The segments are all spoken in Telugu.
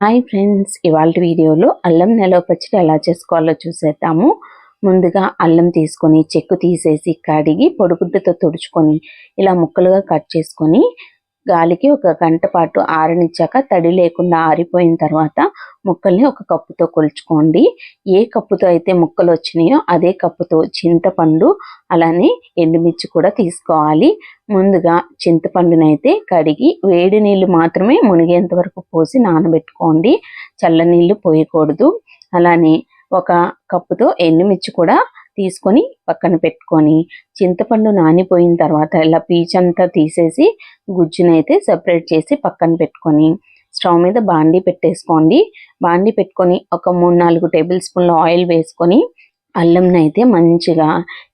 హాయ్ ఫ్రెండ్స్ ఇవాళ వీడియోలో అల్లం నిలవ పచ్చడి ఎలా చేసుకోవాలో చూసేద్దాము. ముందుగా అల్లం తీసుకొని చెక్కు తీసేసి కడిగి పొడిగుడ్డతో తుడుచుకొని ఇలా ముక్కలుగా కట్ చేసుకొని గాలికి ఒక గంట పాటు ఆరనిచ్చాక తడి లేకుండా ఆరిపోయిన తర్వాత ముక్కల్ని ఒక కప్పుతో కొలుచుకోండి. ఏ కప్పుతో అయితే ముక్కలు వచ్చినాయో అదే కప్పుతో చింతపండు అలానే ఎండుమిర్చి కూడా తీసుకోవాలి. ముందుగా చింతపండునైతే కడిగి వేడి నీళ్ళు మాత్రమే మునిగేంత వరకు పోసి నానబెట్టుకోండి. చల్ల నీళ్ళు పోయకూడదు. అలానే ఒక కప్పుతో ఎండుమిర్చి కూడా తీసుకొని పక్కన పెట్టుకొని చింతపండు నానిపోయిన తర్వాత ఇలా పీచంతా తీసేసి గుజ్జునైతే సపరేట్ చేసి పక్కన పెట్టుకొని స్టవ్ మీద బాండీ పెట్టేసుకోండి. బాండీ పెట్టుకొని ఒక మూడు నాలుగు టేబుల్ స్పూన్ల ఆయిల్ వేసుకొని అల్లంనైతే మంచిగా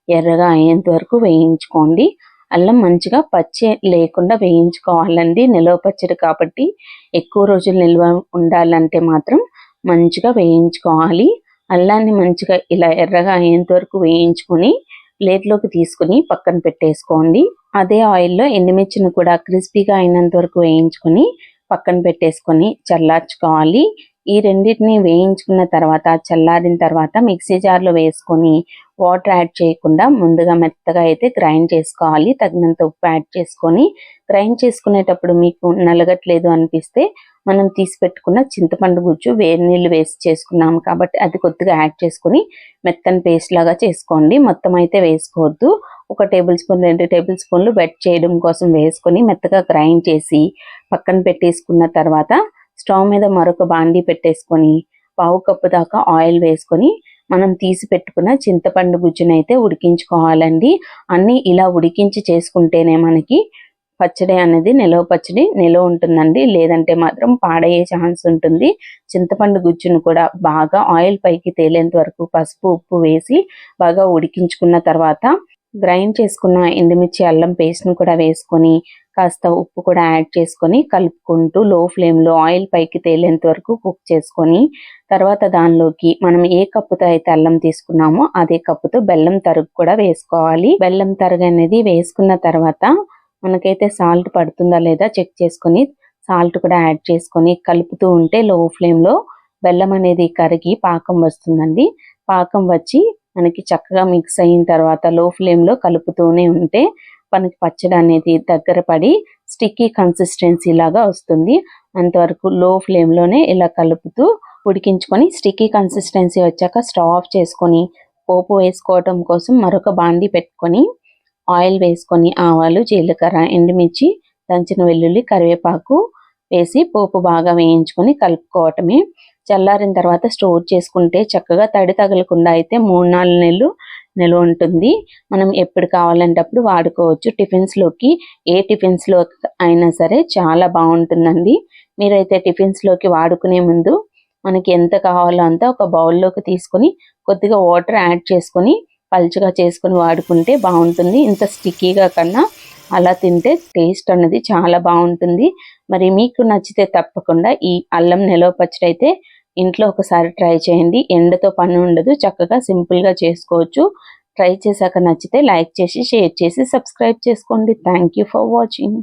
ఎర్రగా అయ్యేంత వరకు వేయించుకోండి. అల్లం మంచిగా పచ్చి లేకుండా వేయించుకోవాలండి. నిల్వ పచ్చడి కాబట్టి ఎక్కువ రోజులు నిల్వ ఉండాలంటే మాత్రం మంచిగా వేయించుకోవాలి. అల్లాన్ని మంచిగా ఇలా ఎర్రగా అయ్యేంత వరకు వేయించుకొని ప్లేట్లోకి తీసుకుని పక్కన పెట్టేసుకోండి. అదే ఆయిల్లో ఎండుమిర్చిని కూడా క్రిస్పీగా అయినంత వరకు వేయించుకొని పక్కన పెట్టేసుకొని చల్లార్చుకోవాలి. ఈ రెండింటిని వేయించుకున్న తర్వాత చల్లారిన తర్వాత మిక్సీ జార్లో వేసుకొని వాటర్ యాడ్ చేయకుండా ముందుగా మెత్తగా అయితే గ్రైండ్ చేసుకోవాలి. తగినంత ఉప్పు యాడ్ చేసుకొని గ్రైండ్ చేసుకునేటప్పుడు మీకు నలగట్లేదు అనిపిస్తే మనం తీసి పెట్టుకున్న చింతపండు గుజ్జు వేడి నీళ్ళు వేసి చేసుకున్నాం కాబట్టి అది కొద్దిగా యాడ్ చేసుకుని మెత్తని పేస్ట్ లాగా చేసుకోండి. మొత్తం అయితే వేసుకోవద్దు. ఒక టేబుల్ స్పూన్ రెండు టేబుల్ స్పూన్లు వెట్ చేయడం కోసం వేసుకొని మెత్తగా గ్రైండ్ చేసి పక్కన పెట్టేసుకున్న తర్వాత స్టవ్ మీద మరొక బాండీ పెట్టేసుకొని పావు కప్పు దాకా ఆయిల్ వేసుకొని మనం తీసి పెట్టుకున్న చింతపండు గుజ్జునైతే ఉడికించుకోవాలండి. అన్నీ ఇలా ఉడికించి చేసుకుంటేనే మనకి పచ్చడి అనేది నిలవ పచ్చడి నిలవ ఉంటుందండి. లేదంటే మాత్రం పాడయ్యే ఛాన్స్ ఉంటుంది. చింతపండు గుజ్జును కూడా బాగా ఆయిల్ పైకి తేలేంత వరకు పసుపు ఉప్పు వేసి బాగా ఉడికించుకున్న తర్వాత గ్రైండ్ చేసుకున్న ఎండుమిర్చి అల్లం పేస్ట్ను కూడా వేసుకొని కాస్త ఉప్పు కూడా యాడ్ చేసుకొని కలుపుకుంటూ లో ఫ్లేమ్లో ఆయిల్ పైకి తేలేంత వరకు కుక్ చేసుకొని తర్వాత దానిలోకి మనం ఏ కప్పుతో అయితే అల్లం తీసుకున్నామో అదే కప్పుతో బెల్లం తరుగు కూడా వేసుకోవాలి. బెల్లం తరుగు అనేది వేసుకున్న తర్వాత మనకైతే సాల్ట్ పడుతుందా లేదా చెక్ చేసుకొని సాల్ట్ కూడా యాడ్ చేసుకొని కలుపుతూ ఉంటే లో ఫ్లేమ్లో బెల్లం అనేది కరిగి పాకం వస్తుందండి. పాకం వచ్చి మనకి చక్కగా మిక్స్ అయిన తర్వాత లో ఫ్లేమ్లో కలుపుతూనే ఉంటే మనకి పచ్చడి అనేది దగ్గర పడి స్టిక్కీ కన్సిస్టెన్సీ లాగా వస్తుంది. అంతవరకు లో ఫ్లేమ్లోనే ఇలా కలుపుతూ ఉడికించుకొని స్టిక్కీ కన్సిస్టెన్సీ వచ్చాక స్టవ్ ఆఫ్ చేసుకొని పోపు వేసుకోవటం కోసం మరొక బాండి పెట్టుకొని ఆయిల్ వేసుకొని ఆవాలు జీలకర్ర ఎండుమిర్చి దంచిన వెల్లుల్లి కరివేపాకు వేసి పోపు బాగా వేయించుకొని కలుపుకోవటమే. చల్లారిన తర్వాత స్టోర్ చేసుకుంటే చక్కగా తడి తగలకుండా అయితే మూడు నాలుగు నెలలు నిల్వ ఉంటుంది. మనం ఎప్పుడు కావాలంటే అప్పుడు వాడుకోవచ్చు టిఫిన్స్లోకి ఏ టిఫిన్స్లో అయినా సరే చాలా బాగుంటుందండి. మీరైతే టిఫిన్స్లోకి వాడుకునే ముందు మనకి ఎంత కావాలో అంత ఒక బౌల్లోకి తీసుకొని కొద్దిగా వాటర్ యాడ్ చేసుకొని పల్చగా చేసుకొని వాడుకుంటే బాగుంటుంది. ఇంత స్టిక్కీగా కన్నా అలా తింటే టేస్ట్ అన్నది చాలా బాగుంటుంది. మరి మీకు నచ్చితే తప్పకుండా ఈ అల్లం నిలవ పచ్చడి అయితే ఇంట్లో ఒకసారి ట్రై చేయండి. ఎండతో పని ఉండదు. చక్కగా సింపుల్గా చేసుకోవచ్చు. ట్రై చేశాక నచ్చితే లైక్ చేసి షేర్ చేసి సబ్స్క్రైబ్ చేసుకోండి. Thank for watching.